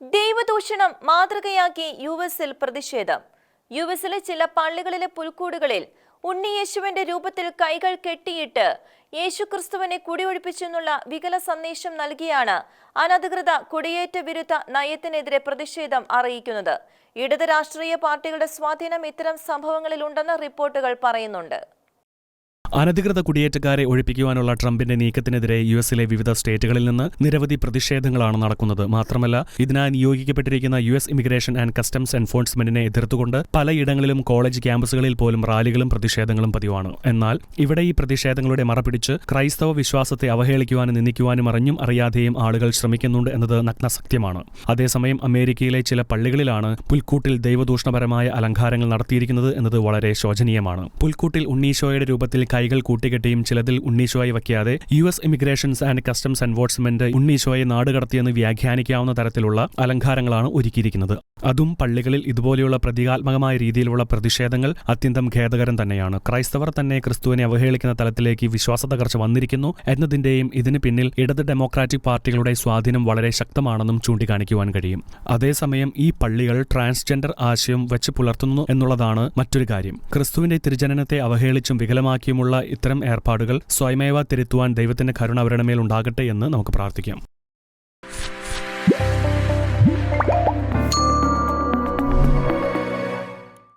ദൈവദൂഷണം മാതൃകയാക്കി U എസിൽ പ്രതിഷേധം. U എസിലെ ചില പള്ളികളിലെ പുൽക്കൂടുകളിൽ ഉണ്ണിയേശുവിന്റെ രൂപത്തിൽ കൈകൾ കെട്ടിയിട്ട് യേശുക്രിസ്തുവിനെ കുടിയൊഴിപ്പിച്ചെന്നുള്ള വികല സന്ദേശം നൽകിയാണ് അനധികൃത കുടിയേറ്റ വിരുദ്ധ നയത്തിനെതിരെ പ്രതിഷേധം അറിയിക്കുന്നത്. ഇടത് രാഷ്ട്രീയ പാർട്ടികളുടെ സ്വാധീനം ഇത്തരം സംഭവങ്ങളിലുണ്ടെന്ന് റിപ്പോർട്ടുകൾ പറയുന്നുണ്ട്. അനധികൃത കുടിയേറ്റക്കാരെ ഒഴിപ്പിക്കുവാനുള്ള ട്രംപിന്റെ നീക്കത്തിനെതിരെ യു എസിലെ വിവിധ സ്റ്റേറ്റുകളിൽ നിന്ന് നിരവധി പ്രതിഷേധങ്ങളാണ് നടക്കുന്നത്. മാത്രമല്ല ഇതിനായി നിയോഗിക്കപ്പെട്ടിരിക്കുന്ന U S immigration and customs എൻഫോഴ്സ്മെന്റിനെ എതിർത്തുകൊണ്ട് പലയിടങ്ങളിലും കോളേജ് ക്യാമ്പസുകളിൽ പോലും റാലികളും പ്രതിഷേധങ്ങളും പതിവാണ്. എന്നാൽ ഇവിടെ ഈ പ്രതിഷേധങ്ങളുടെ മറപിടിച്ച് ക്രൈസ്തവ വിശ്വാസത്തെ അവഹേളിക്കുവാനും നിന്ദിക്കുവാനും അറിഞ്ഞും അറിയാതെയും ആളുകൾ ശ്രമിക്കുന്നുണ്ട് എന്നത് നഗ്നസത്യമാണ് അതേസമയം അമേരിക്കയിലെ ചില പള്ളികളിലാണ് പുൽക്കൂട്ടിൽ ദൈവദൂഷണപരമായ അലങ്കാരങ്ങൾ നടത്തിയിരിക്കുന്നത് എന്നത് വളരെ ശോചനീയമാണ്. പുൽക്കൂട്ടിൽ ഉണ്ണീശോയുടെ രൂപത്തിൽ കൈകൾ കൂട്ടിക്കെട്ടിയും ചിലതിൽ ഉണ്ണീശോയെ വയ്ക്കാതെ U S immigrations and customs enforcement ഉണ്ണീശോയെ നാടുകടത്തിയെന്ന് വ്യാഖ്യാനിക്കാവുന്ന തരത്തിലുള്ള അലങ്കാരങ്ങളാണ് ഒരുക്കിയിരിക്കുന്നത്. അതും പള്ളികളിൽ ഇതുപോലെയുള്ള പ്രതീകാത്മകമായ രീതിയിലുള്ള പ്രതിഷേധങ്ങൾ അത്യന്തം ഖേദകരം തന്നെയാണ്. ക്രൈസ്തവർ തന്നെ ക്രിസ്തുവിനെ അവഹേളിക്കുന്ന തലത്തിലേക്ക് വിശ്വാസ തകർച്ച വന്നിരിക്കുന്നു എന്നതിന്റെയും ഇതിന് പിന്നിൽ ഇടത് ഡെമോക്രാറ്റിക് പാർട്ടികളുടെ സ്വാധീനം വളരെ ശക്തമാണെന്നും ചൂണ്ടിക്കാണിക്കുവാൻ കഴിയും. അതേസമയം ഈ പള്ളികൾ ട്രാൻസ്ജെൻഡർ ആശയം വെച്ച് പുലർത്തുന്നു എന്നുള്ളതാണ് മറ്റൊരു കാര്യം. ക്രിസ്തുവിന്റെ തിരുജനനത്തെ അവഹേളിച്ചും വികലമാക്കിയുമുള്ള ഇത്തരം ഏർപ്പാടുകൾ സ്വയമേവ തിരുത്തുവാൻ ദൈവത്തിന്റെ കരുണ അവരുടെ മേൽ ഉണ്ടാകട്ടെ എന്ന് നമുക്ക് പ്രാർത്ഥിക്കാം.